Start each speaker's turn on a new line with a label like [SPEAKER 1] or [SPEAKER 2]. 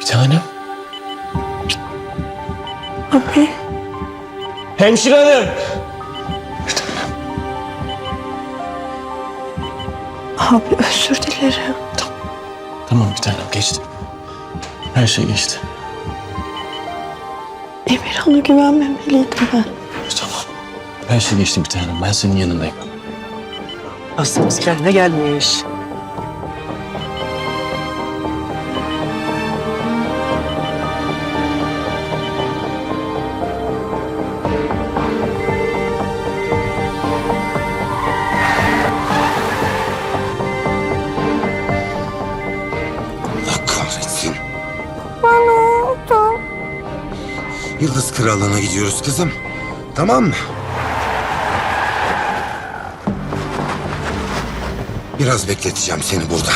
[SPEAKER 1] Bir tanem.
[SPEAKER 2] Abi.
[SPEAKER 1] Hemşire hanım.
[SPEAKER 2] Abi özür dilerim.
[SPEAKER 1] Tamam bir tanem geçti. Her şey geçti.
[SPEAKER 2] Emirhan'a güvenmemeliydim ben.
[SPEAKER 1] Tamam. Her şey geçti bir tanem. Ben senin yanındayım.
[SPEAKER 3] Hastamız kendine gelmiş.
[SPEAKER 4] Yıldız Krallığı'na gidiyoruz kızım. Tamam mı? Biraz bekleteceğim seni burada.